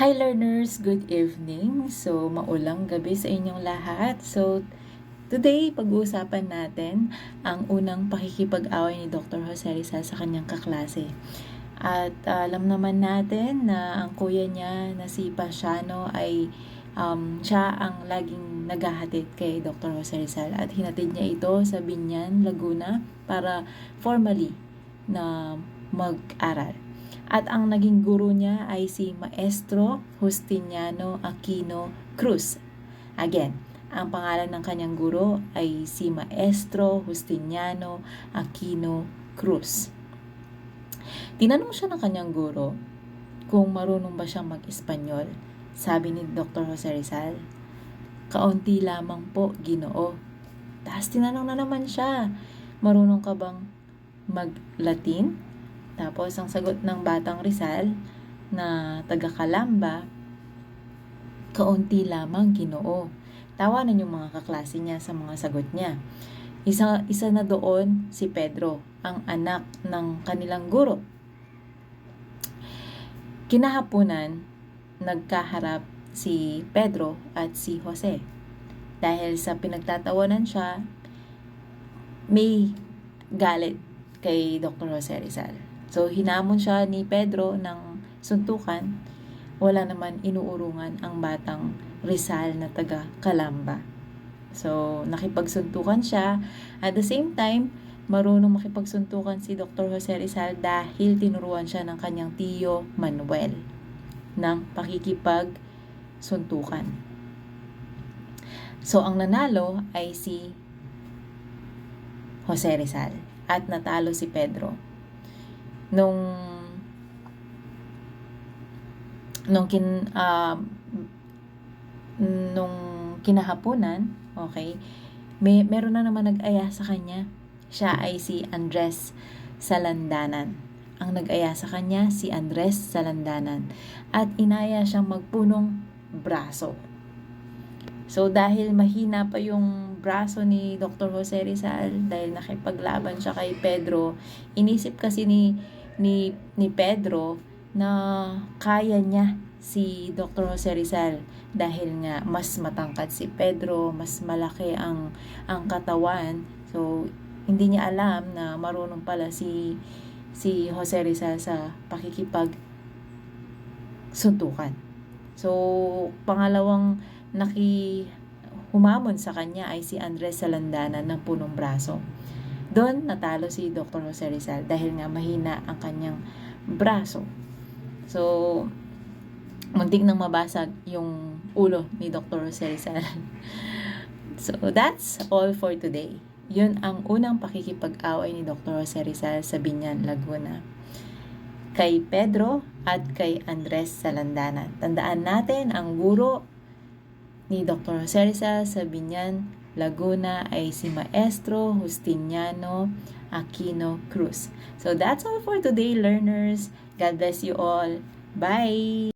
Hi learners, good evening. So, maulang gabi sa inyong lahat. So, today pag-uusapan natin ang unang pakikipag-away ni Dr. Jose Rizal sa kanyang kaklase. At uh, alam naman natin na ang kuya niya na si Pasiano ay um, siya ang laging naghahatid kay Dr. Jose Rizal at hinatid niya ito sa Binyan, Laguna para formally na mag-aral. At ang naging guro niya ay si Maestro Justiniano Aquino Cruz. Again, ang pangalan ng kanyang guro ay si Maestro Justiniano Aquino Cruz. Tinanong siya ng kanyang guro kung marunong ba siyang mag-Espanyol. Sabi ni Dr. Jose Rizal, kaunti lamang po, ginoo. Tapos tinanong na naman siya, marunong ka bang mag-Latin? Tapos, ang sagot ng Batang Rizal na taga Kalamba, kaunti lamang ginoo. Tawanan yung mga kaklase niya sa mga sagot niya. Isa, isa na doon si Pedro, ang anak ng kanilang guro. Kinahapunan, nagkaharap si Pedro at si Jose. Dahil sa pinagtatawanan siya, may galit kay Dr. Jose Rizal. So, hinamon siya ni Pedro ng suntukan. Wala naman inuurungan ang batang Rizal na taga Kalamba. So, nakipagsuntukan siya. At the same time, marunong makipagsuntukan si Dr. Jose Rizal dahil tinuruan siya ng kanyang tiyo Manuel ng pakikipagsuntukan. So, ang nanalo ay si Jose Rizal at natalo si Pedro. Nung nung kin uh, nung kinahaponan, okay, may meron na naman nag-aya sa kanya. Siya ay si Andres Salandanan. Ang nag-aya sa kanya si Andres Salandanan at inaya siyang magpunong braso. So dahil mahina pa yung braso ni Dr. Jose Rizal dahil nakipaglaban siya kay Pedro, inisip kasi ni ni ni Pedro na kaya niya si Dr. Jose Rizal dahil nga mas matangkad si Pedro, mas malaki ang ang katawan. So hindi niya alam na marunong pala si si Jose Rizal sa pakikipag suntukan. So pangalawang naki humamon sa kanya ay si Andres Salandanan ng punong braso. Doon natalo si Dr. Jose Rizal dahil nga mahina ang kanyang braso. So, muntik nang mabasag yung ulo ni Dr. Jose Rizal. so, that's all for today. Yun ang unang pakikipag-away ni Dr. Jose Rizal sa Binyan, Laguna kay Pedro at kay Andres Salandanan. Tandaan natin ang guro ni Dr. Jose Rizal sa Binyan, Laguna ay si Maestro Justiniano Aquino Cruz. So that's all for today, learners. God bless you all. Bye!